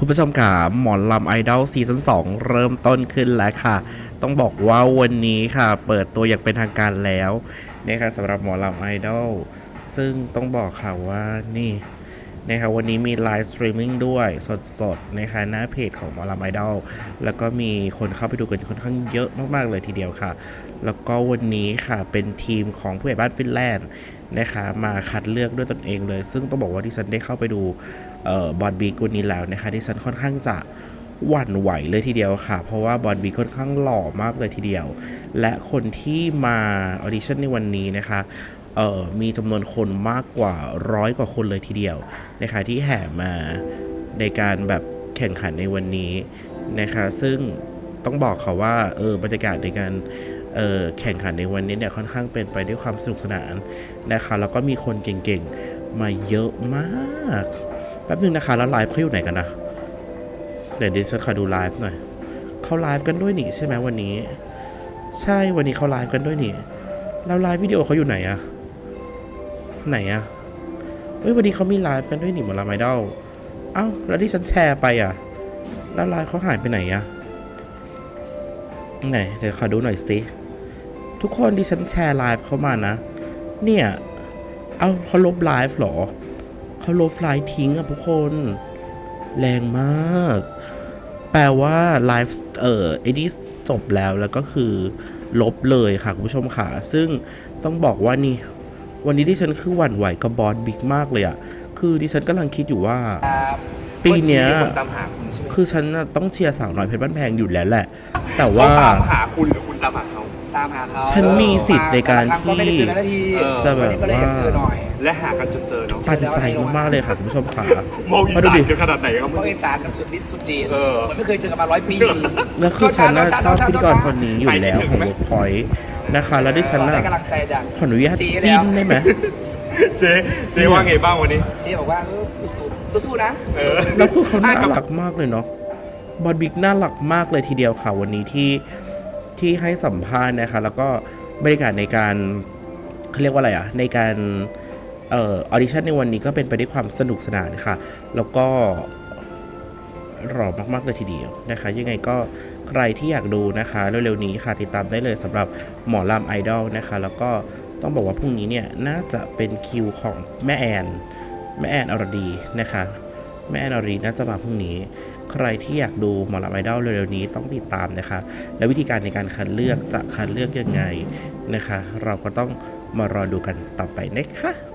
คุณผู้ชมค่ะหมอนลำไอดอลซีซั่น2เริ่มต้นขึ้นแล้วค่ะ ต้องบอกว่าวันนี้ค่ะ เปิดตัวอย่างเป็นทางการแล้วนี่คะสำหรับหมอนลำไอดอลซึ่งต้องบอกค่ะว่านี่ นะคะวันนี้มีไลฟ์สตรีมมิ่งด้วยสดๆนะคะหน้าเพจของมอลำไอดอลแล้วก็มีคนเข้าไปดูกันค่อนข้างเยอะมากๆเลยทีเดียวค่ะ แล้วก็วันนี้ค่ะเป็นทีมของผู้ใหญ่บ้านฟินแลนด์นะคะมาคัดเลือกด้วยตนเองเลย ซึ่งต้องบอกว่าที่ฉันได้เข้าไปดูบอลบีกวันนี้แล้วนะคะที่ฉันค่อนข้างจะหวั่นไหวเลยทีเดียวค่ะ เพราะว่าบอลบีค่อนข้างหล่อมากเลยทีเดียว และคนที่มาออดิชั่นในวันนี้นะคะ เอ่อมีจำนวนคนมากกว่าร้อยกว่าคนเลยทีเดียวนะคะที่แห่มาในการแบบแข่งขันในวันนี้นะคะซึ่งต้องบอกเขาว่าเออบรรยากาศในการเออแข่งขันในวันนี้เนี่ยค่อนข้างเป็นไปด้วยความสนุกสนานนะคะแล้วก็มีคนเก่งๆมาเยอะมากแป๊บนึงนะคะแล้วไลฟ์เขาอยู่ไหนกันนะเดี๋ยวดิฉันขอดูไลฟ์หน่อยเขาไลฟ์กันด้วยนี่ใช่ไหมวันนี้ ใช่วันนี้เขาไลฟ์กันด้วยนี่แล้วไลฟ์วิดีโอเขาอยู่ไหนอะ ไหนอะเฮ้ยวันนี้เขามีไลฟ์กันด้วยนี่หมอลาไมดอลเอ้าแล้วที่ฉันแชร์ไปอะแล้วไลฟ์เขาหายไปไหนอะไหนเดี๋ยวขอดูหน่อยสิทุกคนที่ฉันแชร์ไลฟ์เข้ามานะ เนี่ย เอาเขาลบไลฟ์หรอเขาลบไลฟ์ทิ้งอะทุกคน แรงมาก แปลว่าไลฟ์เอ่อไอ้นี่จบแล้วแล้วก็คือลบเลยค่ะ คุณผู้ชมค่ะ ซึ่งต้องบอกว่านี่ วันนี้ที่ฉันคือหวั่นไหวกับบอสบิ๊กมากเลยอะคือดิฉันกำลังคิดอยู่ว่า ปีเนี้ยคนตามหาคุณใช่ไหมคือฉันน่ะต้องเชียร์สาวน้อยเพชรบ้านแพงอยู่แล้วแหละ แต่เขาว่าตามหาคุณหรือคุณตามหาเขา ตามหาเขาฉันมีสิทธิ์ในการแต่ละคงก็ไม่ได้เจอนาทีเออจะแบบวันนี้ก็เลยอยากเจอหน่อย และหากันจนเจอเนาะปั่นใจมากๆเลยค่ะคุณผู้ชมค่ะมองอีมาสาดูนดิเยอะขนาดไหนครับเพราะอีสานกันสุดฤทธิ์สุดเดชเออเหมือนไม่เคยเจอกันมาร้อยปี แล้วคือฉันน่ะชอบพิธีกรคนนี้นี้อยู่แล้วของ Work Point นะคะ แล้วดิฉันน่ะได้กำลังใจจาก ขออนุญาตจีแล้ว จิ้นได้ไหม เจ๊เจ๊ว่าไงบ้างวันนี้ เจ๊บอกว่าเออสู้ๆสู้ๆนะเออแล้วคือเขาน่ากับรักมากเลยเนาะบอดบิ๊กน่ารักมากเลยทีเดียวค่ะวันนี้ที่ที่ให้สัมภาษณ์นะคะ แล้วก็บรรยากาศในการเขาเรียกว่าอะไรอะในการเอ่อออดิชั่นในวันนี้ก็เป็นไปด้วยความสนุกสนานค่ะ แล้วก็หล่อมากๆเลยทีเดียวนะคะ ยังไงก็ ใครที่อยากดูนะคะเร็วๆนี้ค่ะติดตามได้เลยสำหรับหมอลำไอดอลนะคะ แล้วก็ต้องบอกว่าพรุ่งนี้เนี่ยน่าจะเป็นคิวของแม่แอนแม่แอนอรดีนะคะแม่แอนอรดีน่าจะมาพรุ่งนี้ ใครที่อยากดูหมอลำไอดอลเร็วๆนี้ต้องติดตามนะคะ และวิธีการในการคัดเลือกจะคัดเลือกยังไงนะคะ เราก็ต้องมารอดูกันต่อไปนะคะ